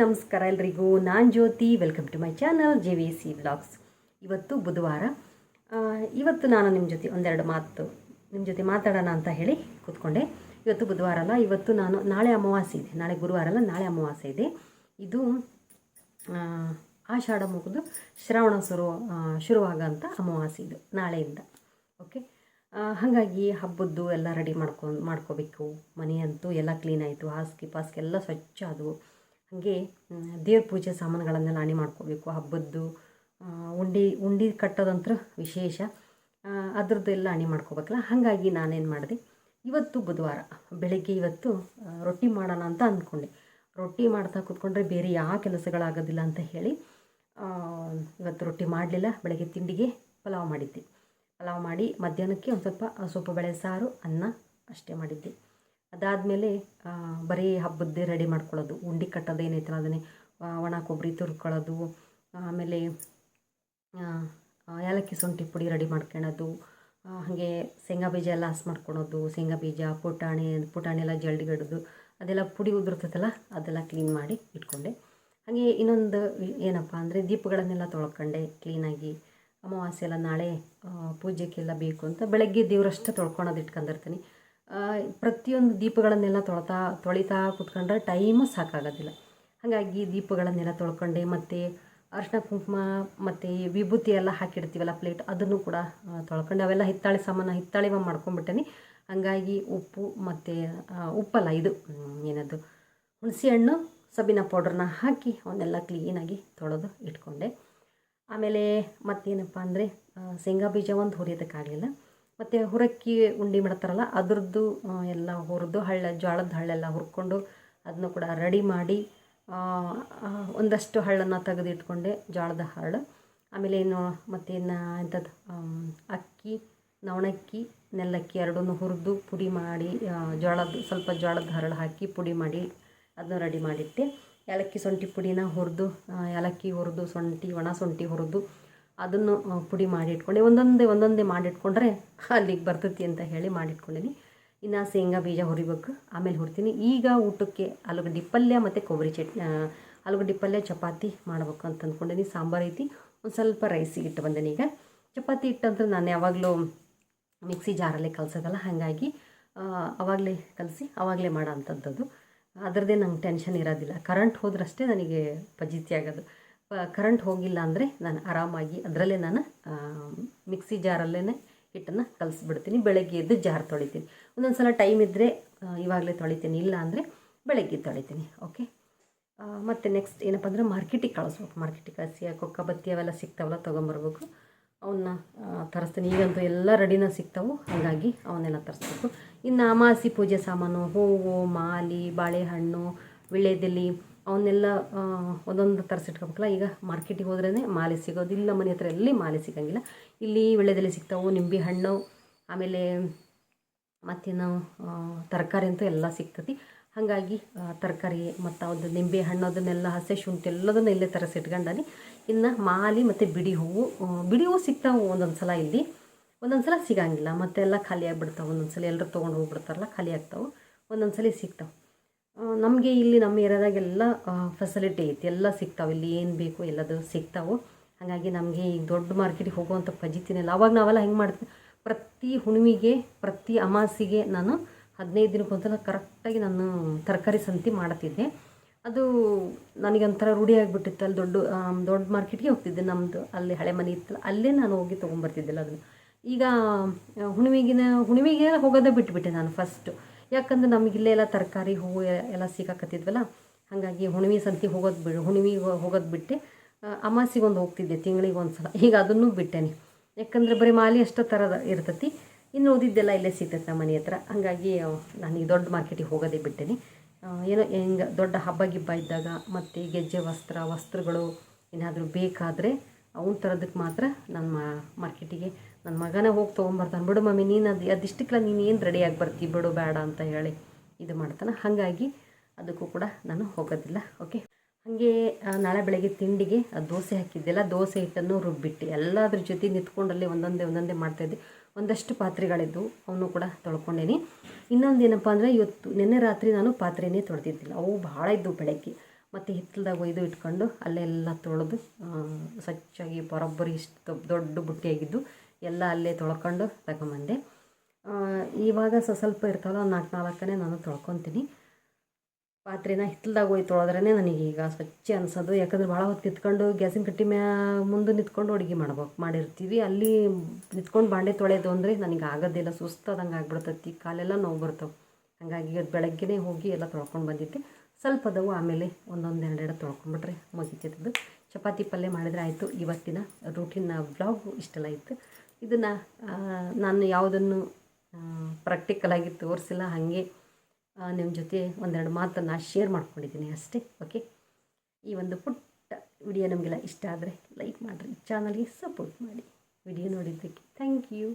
ನಮಸ್ಕಾರ ಎಲ್ರಿಗೂ. ನಾನು Jyothi welcome to my channel J V C vlogs ಇವತ್ತು ಬುಧವಾರ. ಇವತ್ತು ನಾನು ನಿಮ್ಮ ಜೊತೆ ಒಂದೆರಡು ಮಾತು ನಿಮ್ಮ ಜೊತೆ ಮಾತಾಡೋಣ ಅಂತ ಹೇಳಿ ಕೂತ್ಕೊಂಡೆ. ಇವತ್ತು ಬುಧವಾರ ಅಲ್ಲ, ಇವತ್ತು ನಾನು ನಾಳೆ ಅಮಾವಾಸ್ಯೆ ಇದೆ. ನಾಳೆ ಗುರುವಾರ ಅಲ್ಲ, ನಾಳೆ ಅಮಾವಾಸ್ಯೆ ಇದೆ. ಇದು ಆಷಾಢ ಮುಗಿದು ಶ್ರಾವಣ ಶುರು ಶುರುವಾಗೋಂಥ ಅಮಾವಾಸ್ಯೆ ಇದು, ನಾಳೆಯಿಂದ. ಓಕೆ ಹಾಗಾಗಿ ಹಬ್ಬದ್ದು ಎಲ್ಲ ರೆಡಿ ಮಾಡ್ಕೊಂಡು ಮಾಡ್ಕೋಬೇಕು. ಮನೆಯಂತೂ ಎಲ್ಲ ಕ್ಲೀನ್ ಆಯಿತು. ಹಾಸಿಗೆ ಪಾಸ್ಗೆ ಎಲ್ಲ ಸ್ವಚ್ಛ ಆದವು. ಹಾಗೆ ದೇವ್ರ ಪೂಜೆ ಸಾಮಾನುಗಳನ್ನೆಲ್ಲ ನಾನೇ ಮಾಡ್ಕೋಬೇಕು. ಹಬ್ಬದ್ದು ಉಂಡಿ ಉಂಡಿ ಕಟ್ಟೋದಂತ್ರ ವಿಶೇಷ. ಆ, ಅದ್ರದ್ದು ಎಲ್ಲ ಅಣಿ ಮಾಡ್ಕೋಬೇಕಲ್ಲ. ಹಾಗಾಗಿ ನಾನೇನು ಮಾಡಿದೆ. ಇವತ್ತು ಬುಧವಾರ ಬೆಳಗ್ಗೆ ಇವತ್ತು ರೊಟ್ಟಿ ಮಾಡೋಣ ಅಂತ ಅಂದ್ಕೊಂಡೆ. ರೊಟ್ಟಿ ಮಾಡ್ತಾ ಕೂತ್ಕೊಂಡ್ರೆ ಬೇರೆ ಯಾವ ಕೆಲಸಗಳಾಗೋದಿಲ್ಲ ಅಂತ ಹೇಳಿ ಇವತ್ತು ರೊಟ್ಟಿ ಮಾಡಲಿಲ್ಲ. ಬೆಳಗ್ಗೆ ತಿಂಡಿಗೆ ಪಲಾವ್ ಮಾಡಿದ್ದೆ. ಪಲಾವ್ ಮಾಡಿ ಮಧ್ಯಾಹ್ನಕ್ಕೆ ಒಂದು ಸ್ವಲ್ಪ ಸೊಪ್ಪು ಬೇಳೆ ಸಾರು ಅನ್ನ ಅಷ್ಟೇ ಮಾಡಿದ್ದೆ. ಅದಾದಮೇಲೆ ಬರೀ ಹಬ್ಬದ್ದೇ ರೆಡಿ ಮಾಡ್ಕೊಳ್ಳೋದು. ಉಂಡಿ ಕಟ್ಟೋದು ಏನೈತಲ್ಲ, ಅದನ್ನೇ ಒಣ ಕೊಬ್ಬರಿ ತುರ್ಕೊಳ್ಳೋದು, ಆಮೇಲೆ ಏಲಕ್ಕಿ ಶುಂಠಿ ಪುಡಿ ರೆಡಿ ಮಾಡ್ಕೊಳ್ಳೋದು ಹಾಗೆ ಶೇಂಗಾ ಬೀಜ ಎಲ್ಲ ಹಸ್ ಮಾಡ್ಕೊಳೋದು ಶೇಂಗಾ ಬೀಜ, ಪುಟಾಣಿ ಪುಟಾಣಿ ಎಲ್ಲ ಜಲ್ಡಿಗಡೋದು ಅದೆಲ್ಲ ಪುಡಿ ಉದುರ್ತೈತಲ್ಲ, ಅದೆಲ್ಲ ಕ್ಲೀನ್ ಮಾಡಿ ಇಟ್ಕೊಂಡೆ. ಹಾಗೆ ಇನ್ನೊಂದು ಏನಪ್ಪ ಅಂದರೆ, ದೀಪಗಳನ್ನೆಲ್ಲ ತೊಳ್ಕೊಂಡೆ ಕ್ಲೀನಾಗಿ ಅಮಾವಾಸ್ಯೆ ಎಲ್ಲ ನಾಳೆ ಪೂಜೆಗೆಲ್ಲ ಬೇಕು ಅಂತ ಬೆಳಗ್ಗೆ ದೇವರಷ್ಟೇ ತೊಳ್ಕೊಳೋದು ಇಟ್ಕೊಂಡಿರ್ತೀನಿ. ಪ್ರತಿಯೊಂದು ದೀಪಗಳನ್ನೆಲ್ಲ ತೊಳ್ತಾ, ತೊಳಿತಾ ಕೂತ್ಕೊಂಡ್ರೆ ಟೈಮು ಸಾಕಾಗೋದಿಲ್ಲ. ಹಾಗಾಗಿ ದೀಪಗಳನ್ನೆಲ್ಲ ತೊಳ್ಕೊಂಡೆ ಮತ್ತು ಅರಿಶಿನ ಕುಂಕುಮ ಮತ್ತು ವಿಭೂತಿ ಎಲ್ಲ ಹಾಕಿಡ್ತೀವಲ್ಲ ಪ್ಲೇಟ್, ಅದನ್ನು ಕೂಡ ತೊಳ್ಕೊಂಡು ಅವೆಲ್ಲ ಹಿತ್ತಾಳೆ ಸಾಮಾನು ಹಿತ್ತಾಳೆ ಮಾಡ್ಕೊಂಡ್ಬಿಟ್ಟೇನಿ ಹಾಗಾಗಿ ಉಪ್ಪು ಮತ್ತು ಉಪ್ಪಲ್ಲ ಇದು ಏನದು ಹುಣಸೆ ಹಣ್ಣು ಸಬಿನ ಪೌಡ್ರನ್ನ ಹಾಕಿ ಅವನ್ನೆಲ್ಲ ಕ್ಲೀನಾಗಿ ತೊಳೆದು ಇಟ್ಕೊಂಡೆ. ಆಮೇಲೆ ಮತ್ತೇನಪ್ಪ ಅಂದರೆ ಶೇಂಗಾ ಬೀಜ ಒಂದು ಹುರಿಯೋದಕ್ಕಾಗಲಿಲ್ಲ. ಮತ್ತು ಹುರಕ್ಕಿ ಉಂಡೆ ಮಾಡ್ತಾರಲ್ಲ ಅದರದ್ದು ಎಲ್ಲ ಹುರಿದು ಹಳ್ಳ ಜೋಳದ ಹಳ್ಳೆಲ್ಲ ಹುರ್ಕೊಂಡು ಅದನ್ನು ಕೂಡ ರೆಡಿ ಮಾಡಿ ಒಂದಷ್ಟು ಹಳ್ಳನ್ನು ತೆಗೆದಿಟ್ಕೊಂಡೆ ಜೋಳದ ಹರಳು. ಆಮೇಲೆ ಏನು ಮತ್ತೇನು ಎಂಥದ್ದು ಆಮ್, ಅಕ್ಕಿ ನವಣಕ್ಕಿ ನೆಲ್ಲಕ್ಕಿ ಎರಡನ್ನೂ ಹುರಿದು ಪುಡಿ ಮಾಡಿ ಜೋಳದ ಸ್ವಲ್ಪ ಜೋಳದ ಹರಳು ಹಾಕಿ ಪುಡಿ ಮಾಡಿ ಅದನ್ನ ರೆಡಿ ಮಾಡಿಟ್ಟೆ. ಏಲಕ್ಕಿ ಶುಂಠಿ ಪುಡಿನ ಹುರಿದು ಏಲಕ್ಕಿ ಹುರಿದು ಶುಂಠಿ ಒಣ ಶುಂಠಿ ಹುರಿದು ಅದನ್ನು ಪುಡಿ ಮಾಡಿ ಇಟ್ಕೊಂಡೆ ಒಂದೊಂದೇ ಒಂದೊಂದೇ ಮಾಡಿಟ್ಕೊಂಡ್ರೆ ಅಲ್ಲಿಗೆ ಬರ್ತೈತಿ ಅಂತ ಹೇಳಿ ಮಾಡಿಟ್ಕೊಂಡಿನಿ. ಇನ್ನು ಶೇಂಗಾ ಬೀಜ ಹುರಿಬೇಕು, ಆಮೇಲೆ ಹುರ್ತೀನಿ. ಈಗ ಊಟಕ್ಕೆ ಆಲೂಗಡ್ಡೆ ಪಲ್ಯ ಮತ್ತು ಕೊಬ್ಬರಿ ಚಟ್ನಿ ಆಲೂಗಡ್ಡೆ ಪಲ್ಯ ಚಪಾತಿ ಮಾಡ್ಬೇಕು ಅಂತ ಅಂದ್ಕೊಂಡಿನಿ ಸಾಂಬಾರು ಐತಿ. ಒಂದು ಸ್ವಲ್ಪ ರೈಸಿಗೆ ಇಟ್ಟು ಬಂದೇನೆ ಈಗ. ಚಪಾತಿ ಇಟ್ಟಂದ್ರೆ ನಾನು ಯಾವಾಗಲೂ ಮಿಕ್ಸಿ ಜಾರಲ್ಲೇ ಕಲಸೋದಲ್ಲ, ಹಾಗಾಗಿ ಅವಾಗಲೇ ಕಲಸಿ ಅವಾಗಲೇ ಮಾಡೋ ಅಂಥದ್ದು ಅದರದ್ದೇ ನಂಗೆ ಟೆನ್ಷನ್ ಇರೋದಿಲ್ಲ. ಕರೆಂಟ್ ಹೋದ್ರಷ್ಟೇ ನನಗೆ ಫಜೀತಿ ಆಗೋದು. ಕರೆಂಟ್ ಹೋಗಿಲ್ಲ ಅಂದರೆ ನಾನು ಆರಾಮಾಗಿ ಅದರಲ್ಲೇ ನಾನು ಮಿಕ್ಸಿ ಜಾರಲ್ಲೇ ಹಿಟ್ಟನ್ನು ಕಲಿಸ್ಬಿಡ್ತೀನಿ. ಬೆಳಗ್ಗೆ ಎದ್ದು ಜಾರ್ ತೊಳಿತೀನಿ. ಒಂದೊಂದು ಸಲ ಟೈಮ್ ಇದ್ದರೆ ಇವಾಗಲೇ ತೊಳಿತೀನಿ. ಇಲ್ಲ ಅಂದರೆ ಬೆಳಗ್ಗೆ ತೊಳಿತೀನಿ. ಓಕೆ ಮತ್ತು ನೆಕ್ಸ್ಟ್ ಏನಪ್ಪ ಅಂದರೆ ಮಾರ್ಕೆಟಿಗೆ ಕಳಿಸ್ಬೇಕು. ಮಾರ್ಕೆಟಿಗೆ ಕಳಿಸಿ ಕೊಕ್ಕ ಬತ್ತಿ ಅವೆಲ್ಲ ಸಿಗ್ತಾವಲ್ಲ ತೊಗೊಂಬರ್ಬೇಕು. ಅವನ್ನ ತರಿಸ್ತೀನಿ. ಈಗಂತೂ ಎಲ್ಲ ರೆಡಿನ ಸಿಗ್ತಾವೆ. ಹಾಗಾಗಿ ಅವನ್ನೆಲ್ಲ ತರಿಸ್ಬೇಕು. ಇನ್ನು ಅಮಾಸಿ ಪೂಜೆ ಸಾಮಾನು, ಹೂವು, ಮಾಲಿ, ಬಾಳೆಹಣ್ಣು, ವಿಳ್ಯದೆಲೆ ಅವನ್ನೆಲ್ಲ ಒಂದೊಂದು ತರಿಸಿಟ್ಕೋಬೇಕಲ್ಲ ಈಗ ಮಾರ್ಕೆಟಿಗೆ ಹೋದ್ರೇ ಮಾಲೆ ಸಿಗೋದಿಲ್ಲ ಮನೆ ಹತ್ರ ಎಲ್ಲಿ ಮಾಲೆ ಸಿಗೋಂಗಿಲ್ಲ. ಇಲ್ಲಿ ವಿಳ್ಯದೆಲೆ ಸಿಗ್ತಾವೆ. ನಿಂಬೆ ಹಣ್ಣು, ಆಮೇಲೆ ಮತ್ತೇನು ತರಕಾರಿ ಅಂತೂ ಎಲ್ಲ ಸಿಗ್ತತಿ ಹಾಗಾಗಿ ತರಕಾರಿ ಮತ್ತು ಅದು ನಿಂಬೆ ಹಣ್ಣು ಅದನ್ನೆಲ್ಲ ಹಸೆ ಶುಂಠಿ ಎಲ್ಲದನ್ನು ಇಲ್ಲೇ ತರಿಸಿಟ್ಕೊಂಡಾನಿ ಇನ್ನು ಮಾಲಿ ಮತ್ತು ಬಿಡಿ ಹೂವು ಬಿಡಿ ಹೂವು ಸಿಗ್ತಾವೆ ಒಂದೊಂದು ಸಲ ಇಲ್ಲಿ. ಒಂದೊಂದು ಸಲ ಸಿಗಂಗಿಲ್ಲ. ಮತ್ತೆಲ್ಲ ಖಾಲಿ ಆಗಿಬಿಡ್ತಾವೆ. ಒಂದೊಂದು ಸಲ ಎಲ್ಲರೂ ತೊಗೊಂಡು ಹೋಗ್ಬಿಡ್ತಾರಲ್ಲ, ಖಾಲಿ ಆಗ್ತಾವೆ. ಒಂದೊಂದು ಸಲ ಸಿಗ್ತಾವೆ. ನಮಗೆ ಇಲ್ಲಿ ನಮ್ಮ ಏರಿಯಾದಾಗೆಲ್ಲ ಫೆಸಿಲಿಟಿ ಐತಿ. ಎಲ್ಲ ಸಿಗ್ತಾವೆ. ಇಲ್ಲಿ ಏನು ಬೇಕು ಎಲ್ಲದು ಸಿಗ್ತಾವೆ. ಹಾಗಾಗಿ ನಮಗೆ ಈಗ ದೊಡ್ಡ ಮಾರ್ಕೆಟಿಗೆ ಹೋಗುವಂಥ ಪಜಿತಿನಿಲ್ಲ ಅವಾಗ ನಾವೆಲ್ಲ ಹೆಂಗೆ ಮಾಡ್ತೀವಿ ಪ್ರತಿ ಹುಣ್ಣಿಮೆಗೆ, ಪ್ರತಿ ಅಮಾಸಿಗೆ ನಾನು ಹದಿನೈದು ದಿನಕ್ಕೊಂದ್ಸಲ ಕರೆಕ್ಟಾಗಿ ನಾನು ತರಕಾರಿ ಸಂತಿ ಮಾಡ್ತಿದ್ದೆ. ಅದು ನನಗೆ ಒಂಥರ ರೂಢಿ ಆಗಿಬಿಟ್ಟಿತ್ತು. ಅಲ್ಲಿ ದೊಡ್ಡ ದೊಡ್ಡ ಮಾರ್ಕೆಟ್ಗೆ ಹೋಗ್ತಿದ್ದೆ. ನಮ್ಮದು ಅಲ್ಲಿ ಹಳೆ ಮನೆ ಇತ್ತಲ್ಲ, ಅಲ್ಲೇ ನಾನು ಹೋಗಿ ತೊಗೊಂಬರ್ತಿದ್ದಿಲ್ಲ ಅದನ್ನು. ಈಗ ಹುಣ್ಣಿಮೆಗಿನ ಹುಣ್ಣಿಮೆಗೆ ಹೋಗೋದೇ ಬಿಟ್ಬಿಟ್ಟೆ ನಾನು ಫಸ್ಟು ಯಾಕಂದ್ರೆ ನಮಗೆ ಇಲ್ಲೇ ಎಲ್ಲ ತರಕಾರಿ, ಹೂವು ಎಲ್ಲ ಸಿಗಾಕತ್ತಿದ್ವಲ್ಲ, ಹಾಗಾಗಿ ಹುಣ್ಮೆ ಸಂತಿ ಹೋಗೋದು ಬಿಡು ಹುಣ್ಣಿಮೆಗೆ ಹೋಗೋದು ಬಿಟ್ಟೆ. ಅಮಾಸಿಗೆ ಒಂದು ಹೋಗ್ತಿದ್ದೆ, ತಿಂಗಳಿಗೆ ಒಂದು ಸಲ ಈಗ ಅದನ್ನು ಬಿಟ್ಟೇನೆ. ಯಾಕಂದ್ರೆ ಬರೀ ಮಾಲಿ ಅಷ್ಟೋ ಥರದ ಇರ್ತತಿ. ಇನ್ನು ಉಳಿದಿದ್ದೆಲ್ಲ ಇಲ್ಲೇ ಸಿಗ್ತೈತೆ ನಮ್ಮ ಮನೆ ಹತ್ರ. ಹಾಗಾಗಿ ಈಗ ದೊಡ್ಡ ಮಾರ್ಕೆಟಿಗೆ ಹೋಗೋದೇ ಬಿಟ್ಟೇನೆ. ಏನೋ ಹೆಂಗೆ ದೊಡ್ಡ ಹಬ್ಬ ಗಿಬ್ಬ ಇದ್ದಾಗ ಮತ್ತು ಗೆಜ್ಜೆ ವಸ್ತ್ರ, ವಸ್ತ್ರಗಳು ಏನಾದರೂ ಬೇಕಾದರೆ ಅವನ ಥರದಕ್ಕೆ ಮಾತ್ರ ನನ್ನ ಮಾರ್ಕೆಟಿಗೆ ನನ್ನ ಮಗನೇ ಹೋಗಿ ತೊಗೊಂಬರ್ತಾನೆ. ಬಿಡು ಮಮ್ಮಿ ನೀನು ಅದು ಅದಿಷ್ಟಕ್ಕೆಲ್ಲ ನೀನು ಏನು ರೆಡಿಯಾಗಿ ಬರ್ತಿ? ಬಿಡು, ಬೇಡ ಅಂತ ಹೇಳಿ ಇದು ಮಾಡ್ತಾನೆ. ಹಾಗಾಗಿ ಅದಕ್ಕೂ ಕೂಡ ನಾನು ಹೋಗೋದಿಲ್ಲ ಓಕೆ ಹಾಗೆ ನಾಳೆ ಬೆಳಗ್ಗೆ ತಿಂಡಿಗೆ ದೋಸೆ ಹಾಕಿದ್ದೆಲ್ಲ. ದೋಸೆ ಹಿಟ್ಟನ್ನು ರುಬ್ಬಿಟ್ಟು ಎಲ್ಲದ್ರ ಜೊತೆ ನಿಂತ್ಕೊಂಡಲ್ಲಿ ಒಂದೊಂದೇ ಒಂದೊಂದೇ ಮಾಡ್ತಾಯಿದ್ದೆ ಒಂದಷ್ಟು ಪಾತ್ರೆಗಳಿದ್ದವು ಅವನು ಕೂಡ ತೊಳ್ಕೊಂಡೇನಿ. ಇನ್ನೊಂದು ಏನಪ್ಪ ಅಂದರೆ ಇವತ್ತು, ನಿನ್ನೆ ರಾತ್ರಿ ನಾನು ಪಾತ್ರೆನೇ ತೊಳೆದಿದ್ದಿಲ್ಲ. ಅವು ಭಾಳ ಇದ್ದವು ಬೆಳಗ್ಗೆ. ಮತ್ತು ಹಿತ್ತಲ್ದಾಗ ಒಯ್ದು ಇಟ್ಕೊಂಡು ಅಲ್ಲೆಲ್ಲ ತೊಳೆದು ಸ್ವಚ್ಛಾಗಿ ಬರೋಬ್ಬರಿ ಇಷ್ಟು ದೊಡ್ಡ ಬುಟ್ಟಿಯಾಗಿದ್ದು ಎಲ್ಲ ಅಲ್ಲೇ ತೊಳ್ಕೊಂಡು ತಗೊಂಬಂದೆ. ಇವಾಗ ಸ, ಸ್ವಲ್ಪ ಇರ್ತಾವಲ್ಲ, ಒಂದು ನಾಲ್ಕು ನಾಲ್ಕನೇ ನಾನು ತೊಳ್ಕೊತೀನಿ. ಪಾತ್ರೆನ ಹಿತ್ತಲ್ದಾಗ ಒಯ್ದು ತೊಳೆದ್ರೇ ನನಗೀಗ ಸ್ವಚ್ಛ ಅನ್ಸೋದು. ಯಾಕಂದ್ರೆ ಭಾಳ ಹೊತ್ತು ನಿಂತ್ಕೊಂಡು ಗ್ಯಾಸಿನ ಕಟ್ಟಿ ಮ್ಯಾ, ಮುಂದೆ ನಿಂತ್ಕೊಂಡು ಅಡುಗೆ ಮಾಡ್ಬೇಕು, ಮಾಡಿರ್ತೀವಿ. ಅಲ್ಲಿ ನಿಂತ್ಕೊಂಡು ಬಾಂಡೆ ತೊಳೆಯೋದು ಅಂದರೆ ನನಗೆ ಆಗೋದಿಲ್ಲ. ಸುಸ್ತಾದಂಗೆ ಆಗ್ಬಿಡ್ತೈತಿ. ಕಾಲೆಲ್ಲ ನೋವು ಬರ್ತವೆ. ಹಾಗಾಗಿ ಬೆಳಗ್ಗೆನೇ ಹೋಗಿ ಎಲ್ಲ ತೊಳ್ಕೊಂಡು ಬಂದಿದ್ದೆ. ಸ್ವಲ್ಪ ಅದವು ಆಮೇಲೆ ಒಂದೊಂದು ಎರಡೆರಡು ತೊಳ್ಕೊಂಬಿಟ್ರೆ ಮುಗಿತಿದ್ದು ಚಪಾತಿ ಪಲ್ಯ ಮಾಡಿದ್ರೆ ಆಯಿತು. ಇವತ್ತಿನ ರೂಟೀನ್ ಬ್ಲಾಗ್ ಇಷ್ಟೆಲ್ಲ ಇತ್ತು. ಇದನ್ನು ನಾನು ಯಾವುದನ್ನು ಪ್ರಾಕ್ಟಿಕಲಾಗಿ ತೋರಿಸಿಲ್ಲ, ಹಾಗೆ ನಿಮ್ಮ ಜೊತೆ ಒಂದೆರಡು ಮಾತನ್ನು ಶೇರ್ ಮಾಡ್ಕೊಂಡಿದ್ದೀನಿ ಅಷ್ಟೇ ಓಕೆ ಈ ಒಂದು ಪುಟ್ಟ ವಿಡಿಯೋ ನಮಗೆಲ್ಲ ಇಷ್ಟ ಆದರೆ ಲೈಕ್ ಮಾಡಿರಿ. ಚಾನಲ್ಗೆ ಸಪೋರ್ಟ್ ಮಾಡಿ. ವಿಡಿಯೋ ನೋಡಿದ್ದಕ್ಕೆ ಥ್ಯಾಂಕ್ ಯು